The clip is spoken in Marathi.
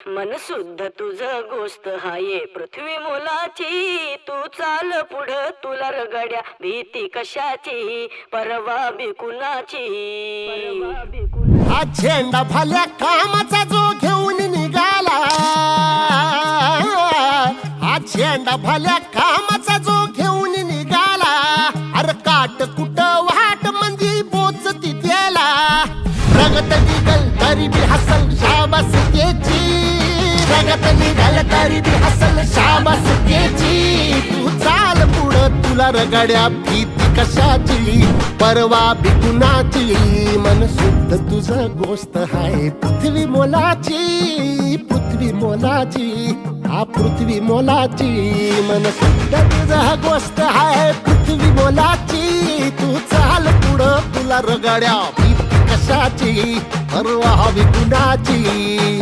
मन शुद्ध तुझ गोष्ट हाये. पृथ्वी मोलाची तू चाल पुढ तुला रगड्या भीती कशाची? परवा बिकुनाची हा झेंडा भल्या कामाचा जो घेऊन निघाला. हा झेंडा भल्या कामाचा जो घेऊन निघाला. अरे काट कुट वाट मंदी बोच ती द्याला रगत निघल तरी बी हसल शाबास त्याची रगत निघल तरी बी हसल शाबास त्याची तू चाल पुढं तुला रगड्या भीती कशाची? परवा भिकुनाची मन शुद्ध तुझं गोष्ट हाय पृथ्वी मोलाची पृथ्वी मोलाची हा पृथ्वी मोलाची. मन शुद्ध तुझं गोष्ट हाय पृथ्वी मोलाची. तू चाल पुढं तुला रगड्या भीती कशाची? परवा विकुनाची